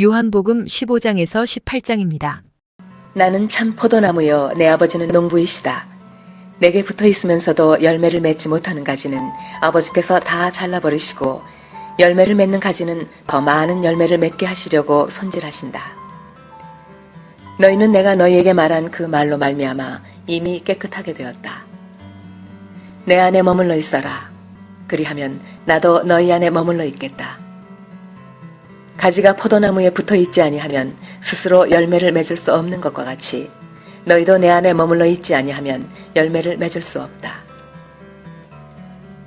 요한복음 15장에서 18장입니다. 나는 참 포도나무여 내 아버지는 농부이시다. 내게 붙어 있으면서도 열매를 맺지 못하는 가지는 아버지께서 다 잘라버리시고 열매를 맺는 가지는 더 많은 열매를 맺게 하시려고 손질하신다. 너희는 내가 너희에게 말한 그 말로 말미암아 이미 깨끗하게 되었다. 내 안에 머물러 있어라. 그리하면 나도 너희 안에 머물러 있겠다. 가지가 포도나무에 붙어 있지 아니하면 스스로 열매를 맺을 수 없는 것과 같이 너희도 내 안에 머물러 있지 아니하면 열매를 맺을 수 없다.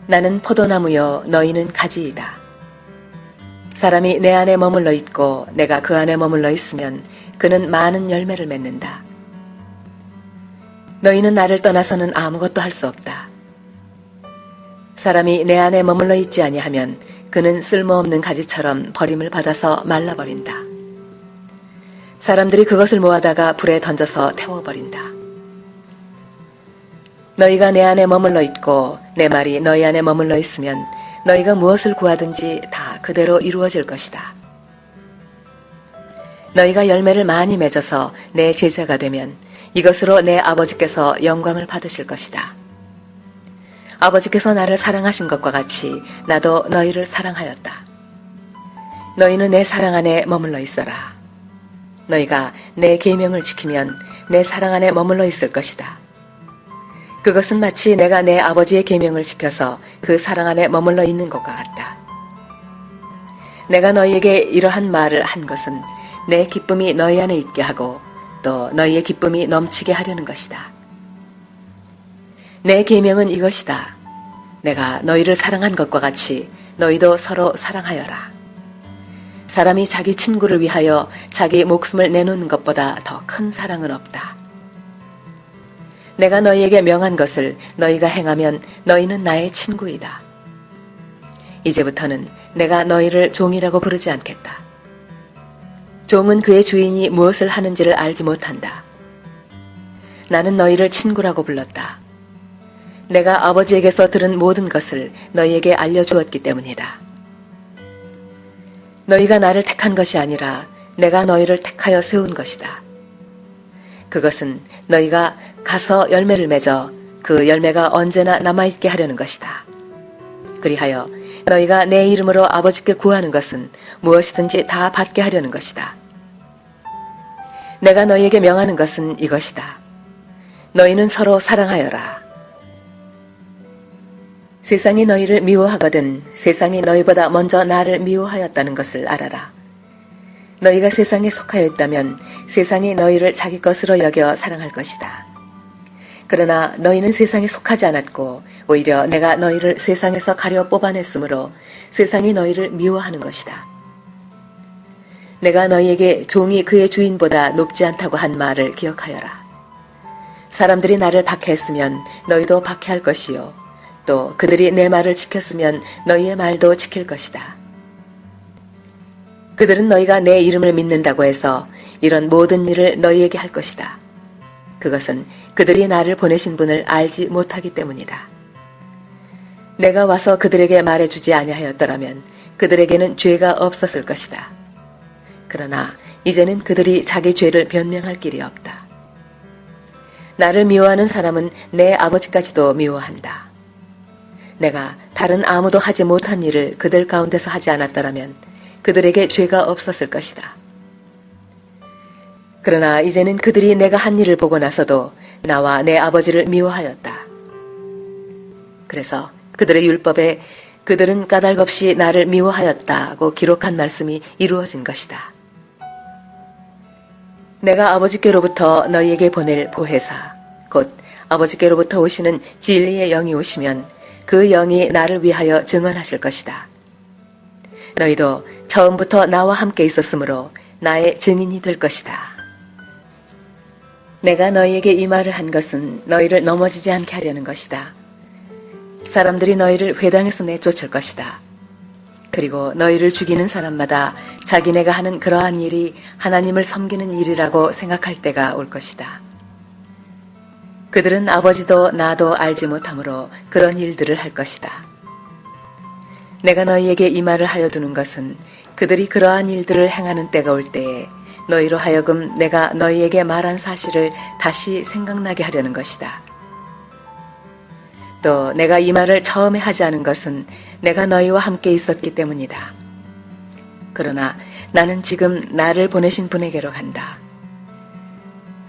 나는 포도나무요 너희는 가지이다. 사람이 내 안에 머물러 있고 내가 그 안에 머물러 있으면 그는 많은 열매를 맺는다. 너희는 나를 떠나서는 아무것도 할 수 없다. 사람이 내 안에 머물러 있지 아니하면 그는 쓸모없는 가지처럼 버림을 받아서 말라버린다. 사람들이 그것을 모아다가 불에 던져서 태워버린다. 너희가 내 안에 머물러 있고 내 말이 너희 안에 머물러 있으면 너희가 무엇을 구하든지 다 그대로 이루어질 것이다. 너희가 열매를 많이 맺어서 내 제자가 되면 이것으로 내 아버지께서 영광을 받으실 것이다. 아버지께서 나를 사랑하신 것과 같이 나도 너희를 사랑하였다. 너희는 내 사랑 안에 머물러 있어라. 너희가 내 계명을 지키면 내 사랑 안에 머물러 있을 것이다. 그것은 마치 내가 내 아버지의 계명을 지켜서 그 사랑 안에 머물러 있는 것과 같다. 내가 너희에게 이러한 말을 한 것은 내 기쁨이 너희 안에 있게 하고 또 너희의 기쁨이 넘치게 하려는 것이다. 내 계명은 이것이다. 내가 너희를 사랑한 것과 같이 너희도 서로 사랑하여라. 사람이 자기 친구를 위하여 자기 목숨을 내놓는 것보다 더 큰 사랑은 없다. 내가 너희에게 명한 것을 너희가 행하면 너희는 나의 친구이다. 이제부터는 내가 너희를 종이라고 부르지 않겠다. 종은 그의 주인이 무엇을 하는지를 알지 못한다. 나는 너희를 친구라고 불렀다. 내가 아버지에게서 들은 모든 것을 너희에게 알려주었기 때문이다. 너희가 나를 택한 것이 아니라 내가 너희를 택하여 세운 것이다. 그것은 너희가 가서 열매를 맺어 그 열매가 언제나 남아있게 하려는 것이다. 그리하여 너희가 내 이름으로 아버지께 구하는 것은 무엇이든지 다 받게 하려는 것이다. 내가 너희에게 명하는 것은 이것이다. 너희는 서로 사랑하여라. 세상이 너희를 미워하거든 세상이 너희보다 먼저 나를 미워하였다는 것을 알아라. 너희가 세상에 속하여 있다면 세상이 너희를 자기 것으로 여겨 사랑할 것이다. 그러나 너희는 세상에 속하지 않았고 오히려 내가 너희를 세상에서 가려 뽑아냈으므로 세상이 너희를 미워하는 것이다. 내가 너희에게 종이 그의 주인보다 높지 않다고 한 말을 기억하여라. 사람들이 나를 박해했으면 너희도 박해할 것이요. 또 그들이 내 말을 지켰으면 너희의 말도 지킬 것이다. 그들은 너희가 내 이름을 믿는다고 해서 이런 모든 일을 너희에게 할 것이다. 그것은 그들이 나를 보내신 분을 알지 못하기 때문이다. 내가 와서 그들에게 말해주지 아니하였더라면 그들에게는 죄가 없었을 것이다. 그러나 이제는 그들이 자기 죄를 변명할 길이 없다. 나를 미워하는 사람은 내 아버지까지도 미워한다. 내가 다른 아무도 하지 못한 일을 그들 가운데서 하지 않았더라면 그들에게 죄가 없었을 것이다. 그러나 이제는 그들이 내가 한 일을 보고 나서도 나와 내 아버지를 미워하였다. 그래서 그들의 율법에 그들은 까닭없이 나를 미워하였다고 기록한 말씀이 이루어진 것이다. 내가 아버지께로부터 너희에게 보낼 보혜사, 곧 아버지께로부터 오시는 진리의 영이 오시면 그 영이 나를 위하여 증언하실 것이다. 너희도 처음부터 나와 함께 있었으므로 나의 증인이 될 것이다. 내가 너희에게 이 말을 한 것은 너희를 넘어지지 않게 하려는 것이다. 사람들이 너희를 회당에서 내쫓을 것이다. 그리고 너희를 죽이는 사람마다 자기네가 하는 그러한 일이 하나님을 섬기는 일이라고 생각할 때가 올 것이다. 그들은 아버지도 나도 알지 못하므로 그런 일들을 할 것이다. 내가 너희에게 이 말을 하여 두는 것은 그들이 그러한 일들을 행하는 때가 올 때에 너희로 하여금 내가 너희에게 말한 사실을 다시 생각나게 하려는 것이다. 또 내가 이 말을 처음에 하지 않은 것은 내가 너희와 함께 있었기 때문이다. 그러나 나는 지금 나를 보내신 분에게로 간다.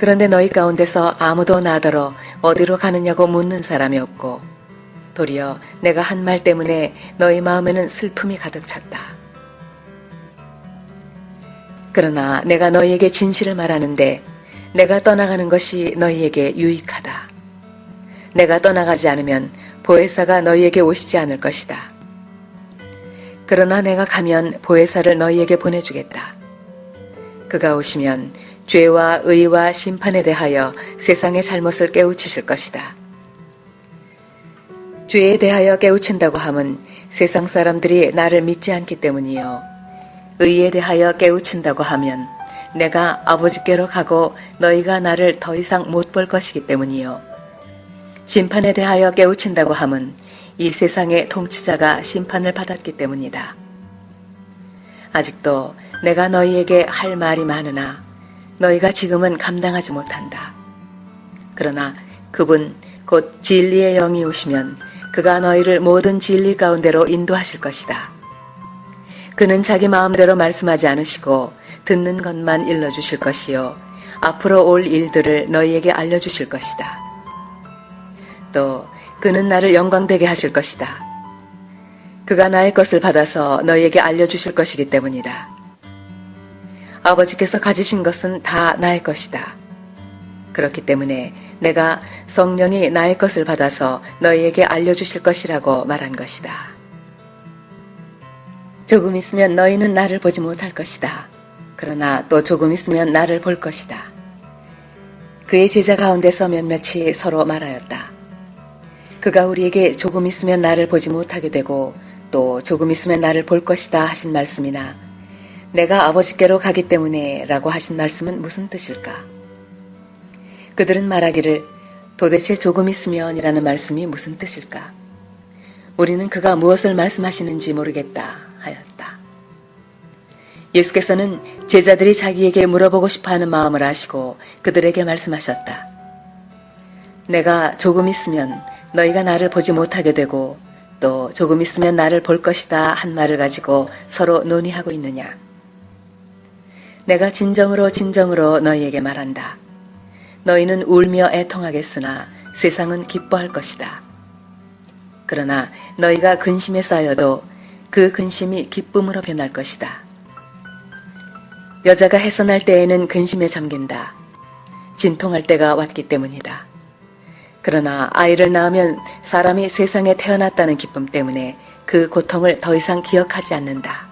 그런데 너희 가운데서 아무도 나더러 어디로 가느냐고 묻는 사람이 없고 도리어 내가 한 말 때문에 너희 마음에는 슬픔이 가득 찼다. 그러나 내가 너희에게 진실을 말하는데 내가 떠나가는 것이 너희에게 유익하다. 내가 떠나가지 않으면 보혜사가 너희에게 오시지 않을 것이다. 그러나 내가 가면 보혜사를 너희에게 보내주겠다. 그가 오시면 죄와 의와 심판에 대하여 세상의 잘못을 깨우치실 것이다. 죄에 대하여 깨우친다고 함은 세상 사람들이 나를 믿지 않기 때문이요. 의에 대하여 깨우친다고 하면 내가 아버지께로 가고 너희가 나를 더 이상 못 볼 것이기 때문이요. 심판에 대하여 깨우친다고 함은 이 세상의 통치자가 심판을 받았기 때문이다. 아직도 내가 너희에게 할 말이 많으나 너희가 지금은 감당하지 못한다. 그러나 그분 곧 진리의 영이 오시면 그가 너희를 모든 진리 가운데로 인도하실 것이다. 그는 자기 마음대로 말씀하지 않으시고 듣는 것만 일러주실 것이요. 앞으로 올 일들을 너희에게 알려주실 것이다. 또 그는 나를 영광되게 하실 것이다. 그가 나의 것을 받아서 너희에게 알려주실 것이기 때문이다. 아버지께서 가지신 것은 다 나의 것이다. 그렇기 때문에 내가 성령이 나의 것을 받아서 너희에게 알려주실 것이라고 말한 것이다. 조금 있으면 너희는 나를 보지 못할 것이다. 그러나 또 조금 있으면 나를 볼 것이다. 그의 제자 가운데서 몇몇이 서로 말하였다. 그가 우리에게 조금 있으면 나를 보지 못하게 되고 또 조금 있으면 나를 볼 것이다 하신 말씀이나 내가 아버지께로 가기 때문에 라고 하신 말씀은 무슨 뜻일까? 그들은 말하기를 도대체 조금 있으면 이라는 말씀이 무슨 뜻일까? 우리는 그가 무엇을 말씀하시는지 모르겠다 하였다. 예수께서는 제자들이 자기에게 물어보고 싶어 하는 마음을 아시고 그들에게 말씀하셨다. 내가 조금 있으면 너희가 나를 보지 못하게 되고 또 조금 있으면 나를 볼 것이다 한 말을 가지고 서로 논의하고 있느냐. 내가 진정으로 진정으로 너희에게 말한다. 너희는 울며 애통하겠으나 세상은 기뻐할 것이다. 그러나 너희가 근심에 쌓여도 그 근심이 기쁨으로 변할 것이다. 여자가 해산할 때에는 근심에 잠긴다. 진통할 때가 왔기 때문이다. 그러나 아이를 낳으면 사람이 세상에 태어났다는 기쁨 때문에 그 고통을 더 이상 기억하지 않는다.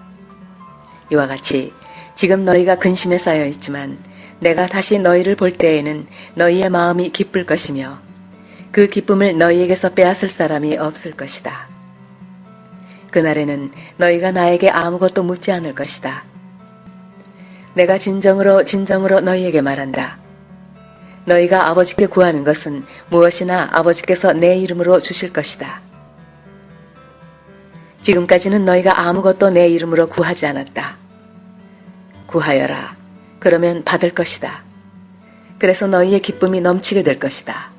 이와 같이 지금 너희가 근심에 쌓여 있지만 내가 다시 너희를 볼 때에는 너희의 마음이 기쁠 것이며 그 기쁨을 너희에게서 빼앗을 사람이 없을 것이다. 그날에는 너희가 나에게 아무것도 묻지 않을 것이다. 내가 진정으로 진정으로 너희에게 말한다. 너희가 아버지께 구하는 것은 무엇이나 아버지께서 내 이름으로 주실 것이다. 지금까지는 너희가 아무것도 내 이름으로 구하지 않았다. 구하여라. 그러면 받을 것이다. 그래서 너희의 기쁨이 넘치게 될 것이다.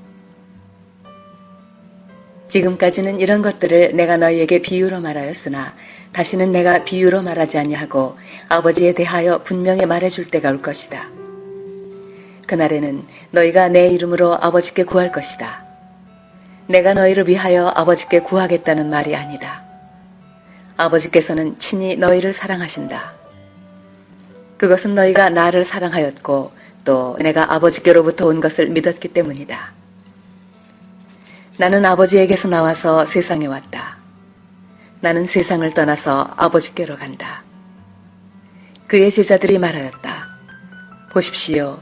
지금까지는 이런 것들을 내가 너희에게 비유로 말하였으나 다시는 내가 비유로 말하지 아니하고 아버지에 대하여 분명히 말해줄 때가 올 것이다. 그날에는 너희가 내 이름으로 아버지께 구할 것이다. 내가 너희를 위하여 아버지께 구하겠다는 말이 아니다. 아버지께서는 친히 너희를 사랑하신다. 그것은 너희가 나를 사랑하였고 또 내가 아버지께로부터 온 것을 믿었기 때문이다. 나는 아버지에게서 나와서 세상에 왔다. 나는 세상을 떠나서 아버지께로 간다. 그의 제자들이 말하였다. 보십시오.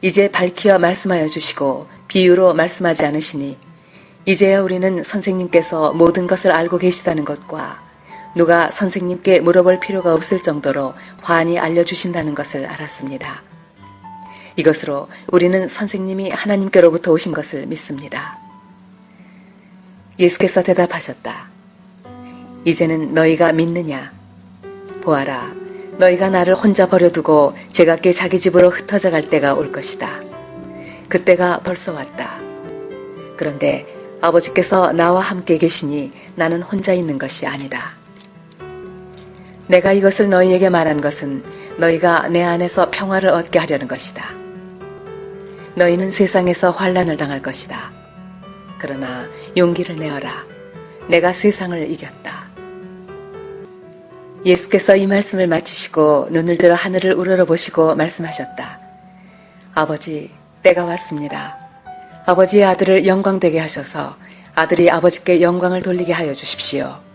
이제 밝히어 말씀하여 주시고 비유로 말씀하지 않으시니 이제야 우리는 선생님께서 모든 것을 알고 계시다는 것과 누가 선생님께 물어볼 필요가 없을 정도로 환히 알려주신다는 것을 알았습니다. 이것으로 우리는 선생님이 하나님께로부터 오신 것을 믿습니다. 예수께서 대답하셨다. 이제는 너희가 믿느냐? 보아라. 너희가 나를 혼자 버려두고 제각기 자기 집으로 흩어져 갈 때가 올 것이다. 그때가 벌써 왔다. 그런데 아버지께서 나와 함께 계시니 나는 혼자 있는 것이 아니다. 내가 이것을 너희에게 말한 것은 너희가 내 안에서 평화를 얻게 하려는 것이다. 너희는 세상에서 환란을 당할 것이다. 그러나 용기를 내어라. 내가 세상을 이겼다. 예수께서 이 말씀을 마치시고 눈을 들어 하늘을 우러러 보시고 말씀하셨다. 아버지, 때가 왔습니다. 아버지의 아들을 영광되게 하셔서 아들이 아버지께 영광을 돌리게 하여 주십시오.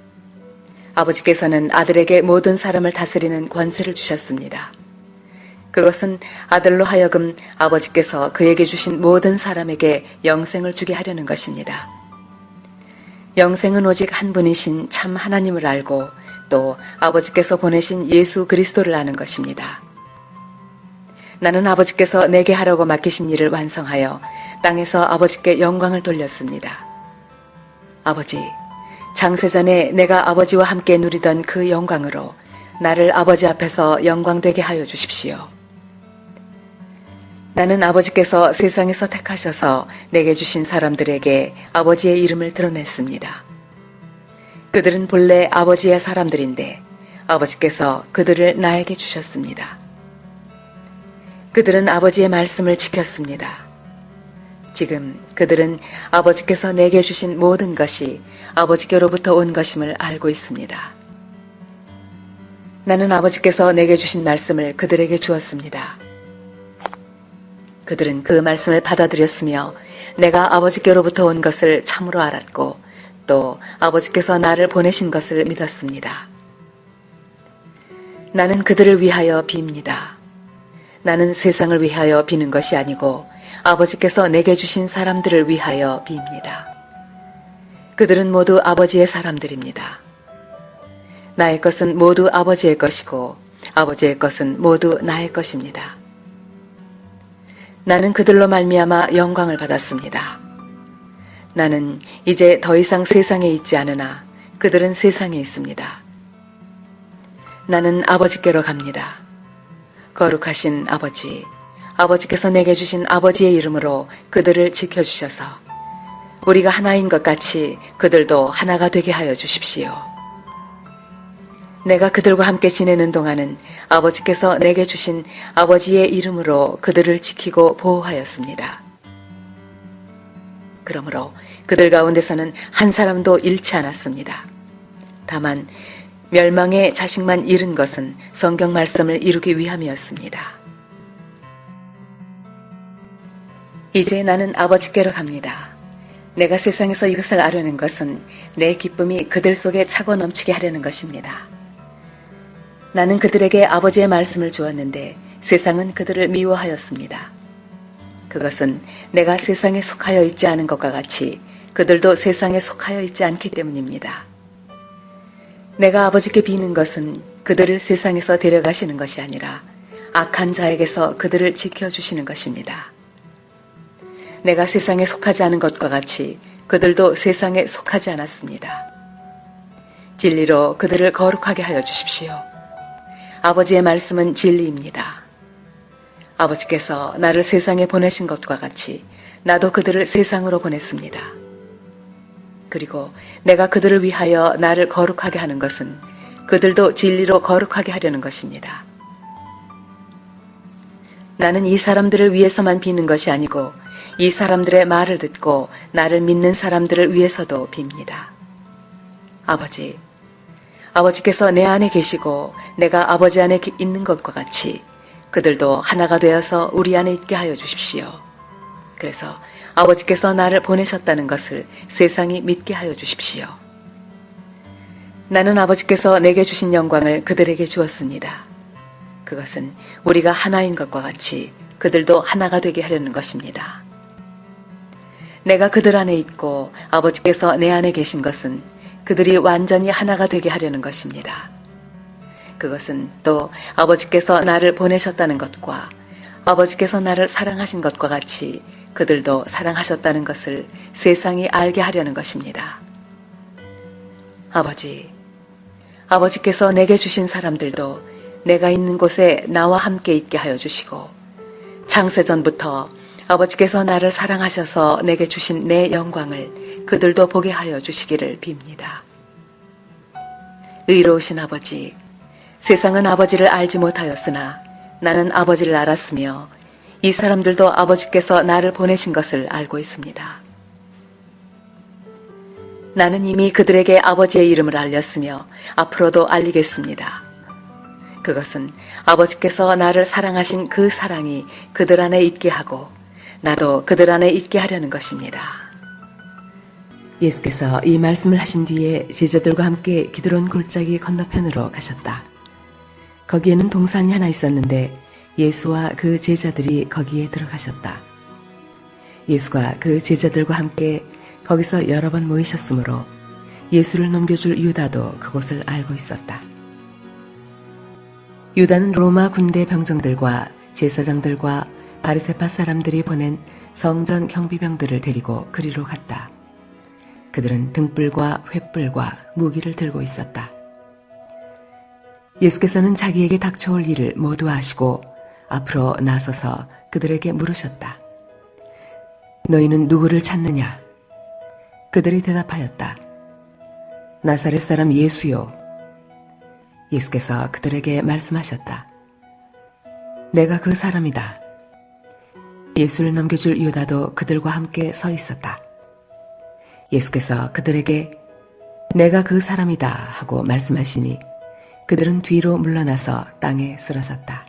아버지께서는 아들에게 모든 사람을 다스리는 권세를 주셨습니다. 그것은 아들로 하여금 아버지께서 그에게 주신 모든 사람에게 영생을 주게 하려는 것입니다. 영생은 오직 한 분이신 참 하나님을 알고 또 아버지께서 보내신 예수 그리스도를 아는 것입니다. 나는 아버지께서 내게 하라고 맡기신 일을 완성하여 땅에서 아버지께 영광을 돌렸습니다. 아버지, 장세전에 내가 아버지와 함께 누리던 그 영광으로 나를 아버지 앞에서 영광되게 하여 주십시오. 나는 아버지께서 세상에서 택하셔서 내게 주신 사람들에게 아버지의 이름을 드러냈습니다. 그들은 본래 아버지의 사람들인데 아버지께서 그들을 나에게 주셨습니다. 그들은 아버지의 말씀을 지켰습니다. 지금 그들은 아버지께서 내게 주신 모든 것이 아버지께로부터 온 것임을 알고 있습니다. 나는 아버지께서 내게 주신 말씀을 그들에게 주었습니다. 그들은 그 말씀을 받아들였으며 내가 아버지께로부터 온 것을 참으로 알았고 또 아버지께서 나를 보내신 것을 믿었습니다. 나는 그들을 위하여 빕니다. 나는 세상을 위하여 비는 것이 아니고 아버지께서 내게 주신 사람들을 위하여 빕니다. 그들은 모두 아버지의 사람들입니다. 나의 것은 모두 아버지의 것이고 아버지의 것은 모두 나의 것입니다. 나는 그들로 말미암아 영광을 받았습니다. 나는 이제 더 이상 세상에 있지 않으나 그들은 세상에 있습니다. 나는 아버지께로 갑니다. 거룩하신 아버지, 아버지께서 내게 주신 아버지의 이름으로 그들을 지켜주셔서 우리가 하나인 것 같이 그들도 하나가 되게 하여 주십시오. 내가 그들과 함께 지내는 동안은 아버지께서 내게 주신 아버지의 이름으로 그들을 지키고 보호하였습니다. 그러므로 그들 가운데서는 한 사람도 잃지 않았습니다. 다만 멸망의 자식만 잃은 것은 성경 말씀을 이루기 위함이었습니다. 이제 나는 아버지께로 갑니다. 내가 세상에서 이것을 아려는 것은 내 기쁨이 그들 속에 차고 넘치게 하려는 것입니다. 나는 그들에게 아버지의 말씀을 주었는데 세상은 그들을 미워하였습니다. 그것은 내가 세상에 속하여 있지 않은 것과 같이 그들도 세상에 속하여 있지 않기 때문입니다. 내가 아버지께 비는 것은 그들을 세상에서 데려가시는 것이 아니라 악한 자에게서 그들을 지켜주시는 것입니다. 내가 세상에 속하지 않은 것과 같이 그들도 세상에 속하지 않았습니다. 진리로 그들을 거룩하게 하여 주십시오. 아버지의 말씀은 진리입니다. 아버지께서 나를 세상에 보내신 것과 같이 나도 그들을 세상으로 보냈습니다. 그리고 내가 그들을 위하여 나를 거룩하게 하는 것은 그들도 진리로 거룩하게 하려는 것입니다. 나는 이 사람들을 위해서만 비는 것이 아니고 이 사람들의 말을 듣고 나를 믿는 사람들을 위해서도 빕니다. 아버지, 아버지께서 내 안에 계시고 내가 아버지 안에 있는 것과 같이 그들도 하나가 되어서 우리 안에 있게 하여 주십시오. 그래서 아버지께서 나를 보내셨다는 것을 세상이 믿게 하여 주십시오. 나는 아버지께서 내게 주신 영광을 그들에게 주었습니다. 그것은 우리가 하나인 것과 같이 그들도 하나가 되게 하려는 것입니다. 내가 그들 안에 있고 아버지께서 내 안에 계신 것은 그들이 완전히 하나가 되게 하려는 것입니다. 그것은 또 아버지께서 나를 보내셨다는 것과 아버지께서 나를 사랑하신 것과 같이 그들도 사랑하셨다는 것을 세상이 알게 하려는 것입니다. 아버지, 아버지께서 내게 주신 사람들도 내가 있는 곳에 나와 함께 있게 하여 주시고 창세전부터 아버지께서 나를 사랑하셔서 내게 주신 내 영광을 그들도 보게 하여 주시기를 빕니다. 의로우신 아버지, 세상은 아버지를 알지 못하였으나 나는 아버지를 알았으며 이 사람들도 아버지께서 나를 보내신 것을 알고 있습니다. 나는 이미 그들에게 아버지의 이름을 알렸으며 앞으로도 알리겠습니다. 그것은 아버지께서 나를 사랑하신 그 사랑이 그들 안에 있게 하고 나도 그들 안에 있게 하려는 것입니다. 예수께서 이 말씀을 하신 뒤에 제자들과 함께 기드론 골짜기 건너편으로 가셨다. 거기에는 동산이 하나 있었는데 예수와 그 제자들이 거기에 들어가셨다. 예수가 그 제자들과 함께 거기서 여러 번 모이셨으므로 예수를 넘겨줄 유다도 그곳을 알고 있었다. 유다는 로마 군대 병정들과 제사장들과 바리세파 사람들이 보낸 성전 경비병들을 데리고 그리로 갔다. 그들은 등불과 횃불과 무기를 들고 있었다. 예수께서는 자기에게 닥쳐올 일을 모두 아시고 앞으로 나서서 그들에게 물으셨다. 너희는 누구를 찾느냐? 그들이 대답하였다. 나사렛 사람 예수요. 예수께서 그들에게 말씀하셨다. 내가 그 사람이다. 예수를 넘겨줄 유다도 그들과 함께 서 있었다. 예수께서 그들에게 내가 그 사람이다 하고 말씀하시니 그들은 뒤로 물러나서 땅에 쓰러졌다.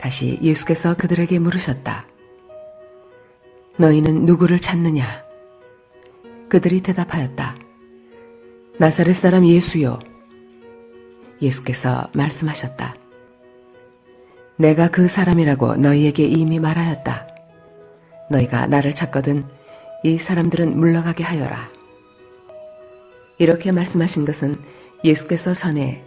다시 예수께서 그들에게 물으셨다. 너희는 누구를 찾느냐? 그들이 대답하였다. 나사렛 사람 예수요. 예수께서 말씀하셨다. 내가 그 사람이라고 너희에게 이미 말하였다. 너희가 나를 찾거든 이 사람들은 물러가게 하여라. 이렇게 말씀하신 것은 예수께서 전에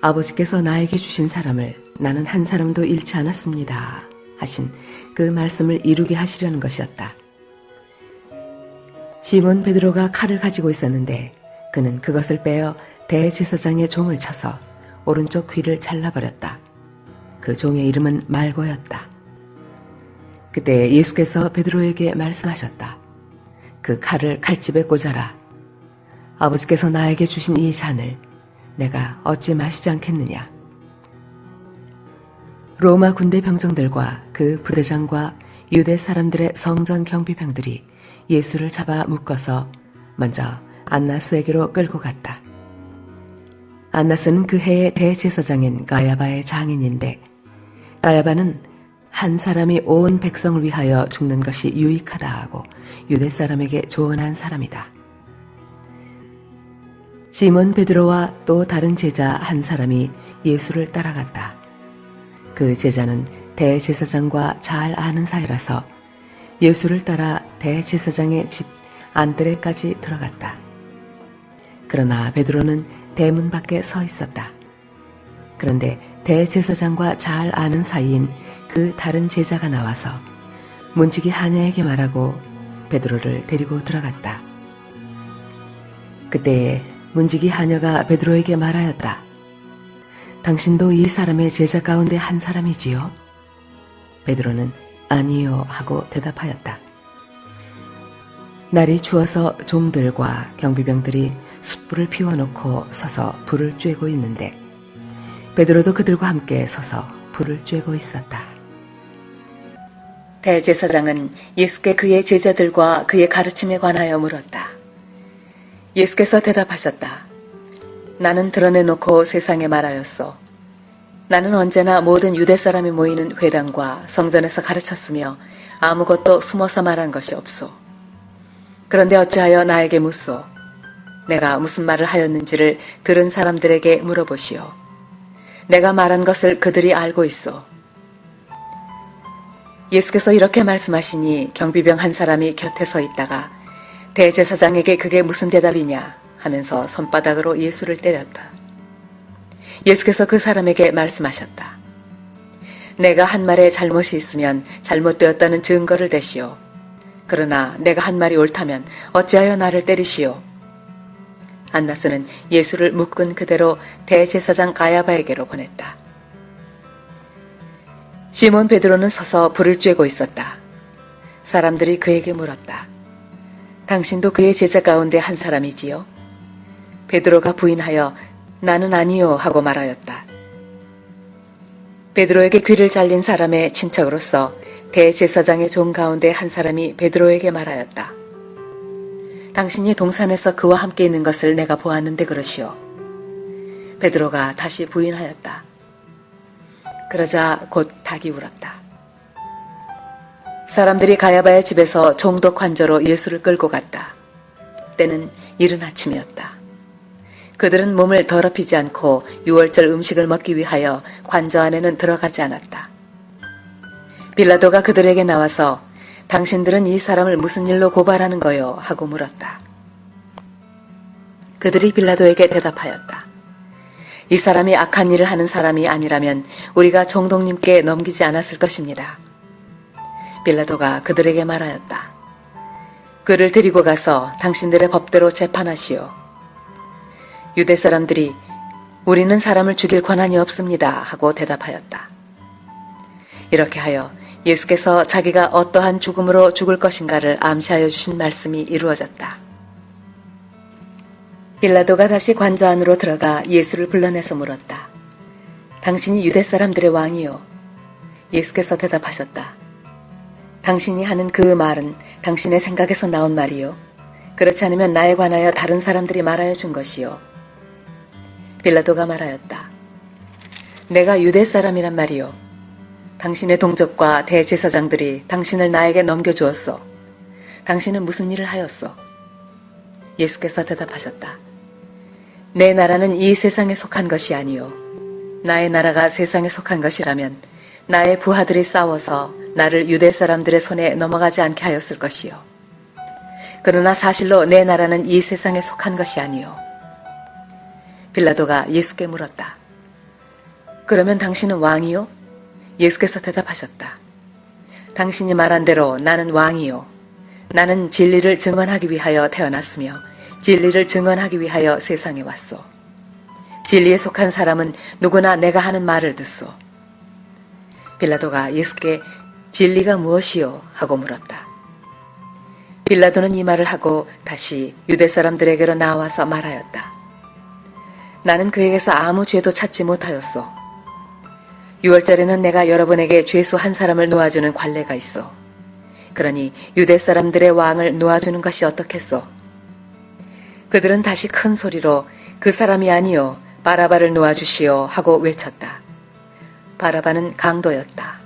아버지께서 나에게 주신 사람을 나는 한 사람도 잃지 않았습니다. 하신 그 말씀을 이루게 하시려는 것이었다. 시몬 베드로가 칼을 가지고 있었는데 그는 그것을 빼어 대제사장의 종을 쳐서 오른쪽 귀를 잘라버렸다. 그 종의 이름은 말고였다. 그때 예수께서 베드로에게 말씀하셨다. 그 칼을 칼집에 꽂아라. 아버지께서 나에게 주신 이 잔을 내가 어찌 마시지 않겠느냐. 로마 군대 병정들과 그 부대장과 유대 사람들의 성전 경비병들이 예수를 잡아 묶어서 먼저 안나스에게로 끌고 갔다. 안나스는 그 해의 대제사장인 가야바의 장인인데 가야바는 한 사람이 온 백성을 위하여 죽는 것이 유익하다 하고 유대 사람에게 조언한 사람이다. 시몬 베드로와 또 다른 제자 한 사람이 예수를 따라갔다. 그 제자는 대제사장과 잘 아는 사이라서 예수를 따라 대제사장의 집 안드레까지 들어갔다. 그러나 베드로는 대문 밖에 서 있었다. 그런데 대제사장과 잘 아는 사이인 그 다른 제자가 나와서 문지기 하냐에게 말하고 베드로를 데리고 들어갔다. 그때에 문지기 하녀가 베드로에게 말하였다. 당신도 이 사람의 제자 가운데 한 사람이지요? 베드로는 아니요 하고 대답하였다. 날이 추워서 종들과 경비병들이 숯불을 피워놓고 서서 불을 쬐고 있는데 베드로도 그들과 함께 서서 불을 쬐고 있었다. 대제사장은 예수께 그의 제자들과 그의 가르침에 관하여 물었다. 예수께서 대답하셨다. 나는 드러내놓고 세상에 말하였소. 나는 언제나 모든 유대 사람이 모이는 회당과 성전에서 가르쳤으며 아무것도 숨어서 말한 것이 없소. 그런데 어찌하여 나에게 묻소? 내가 무슨 말을 하였는지를 들은 사람들에게 물어보시오. 내가 말한 것을 그들이 알고 있어. 예수께서 이렇게 말씀하시니 경비병 한 사람이 곁에 서 있다가 대제사장에게 그게 무슨 대답이냐 하면서 손바닥으로 예수를 때렸다. 예수께서 그 사람에게 말씀하셨다. 내가 한 말에 잘못이 있으면 잘못되었다는 증거를 대시오. 그러나 내가 한 말이 옳다면 어찌하여 나를 때리시오? 안나스는 예수를 묶은 그대로 대제사장 가야바에게로 보냈다. 시몬 베드로는 서서 불을 쬐고 있었다. 사람들이 그에게 물었다. 당신도 그의 제자 가운데 한 사람이지요? 베드로가 부인하여 나는 아니요 하고 말하였다. 베드로에게 귀를 잘린 사람의 친척으로서 대제사장의 종 가운데 한 사람이 베드로에게 말하였다. 당신이 동산에서 그와 함께 있는 것을 내가 보았는데 그러시오. 베드로가 다시 부인하였다. 그러자 곧 닭이 울었다. 사람들이 가야바의 집에서 종독 환자로 예수를 끌고 갔다. 때는 이른 아침이었다. 그들은 몸을 더럽히지 않고 유월절 음식을 먹기 위하여 관저 안에는 들어가지 않았다. 빌라도가 그들에게 나와서 당신들은 이 사람을 무슨 일로 고발하는 거요? 하고 물었다. 그들이 빌라도에게 대답하였다. 이 사람이 악한 일을 하는 사람이 아니라면 우리가 정동님께 넘기지 않았을 것입니다. 빌라도가 그들에게 말하였다. 그를 데리고 가서 당신들의 법대로 재판하시오. 유대 사람들이 우리는 사람을 죽일 권한이 없습니다 하고 대답하였다. 이렇게 하여 예수께서 자기가 어떠한 죽음으로 죽을 것인가를 암시하여 주신 말씀이 이루어졌다. 빌라도가 다시 관저 안으로 들어가 예수를 불러내서 물었다. 당신이 유대 사람들의 왕이요. 예수께서 대답하셨다. 당신이 하는 그 말은 당신의 생각에서 나온 말이요. 그렇지 않으면 나에 관하여 다른 사람들이 말하여 준 것이요. 빌라도가 말하였다. 내가 유대 사람이란 말이요. 당신의 동족과 대제사장들이 당신을 나에게 넘겨주었어. 당신은 무슨 일을 하였어? 예수께서 대답하셨다. 내 나라는 이 세상에 속한 것이 아니요. 나의 나라가 세상에 속한 것이라면 나의 부하들이 싸워서 나를 유대 사람들의 손에 넘어가지 않게 하였을 것이요. 그러나 사실로 내 나라는 이 세상에 속한 것이 아니요. 빌라도가 예수께 물었다. 그러면 당신은 왕이요? 예수께서 대답하셨다. 당신이 말한 대로 나는 왕이요. 나는 진리를 증언하기 위하여 태어났으며 진리를 증언하기 위하여 세상에 왔소. 진리에 속한 사람은 누구나 내가 하는 말을 듣소. 빌라도가 예수께 진리가 무엇이요? 하고 물었다. 빌라도는 이 말을 하고 다시 유대 사람들에게로 나와서 말하였다. 나는 그에게서 아무 죄도 찾지 못하였소. 6월절에는 내가 여러분에게 죄수 한 사람을 놓아주는 관례가 있어. 그러니 유대 사람들의 왕을 놓아주는 것이 어떻겠소? 그들은 다시 큰 소리로 그 사람이 아니요 바라바를 놓아주시오 하고 외쳤다. 바라바는 강도였다.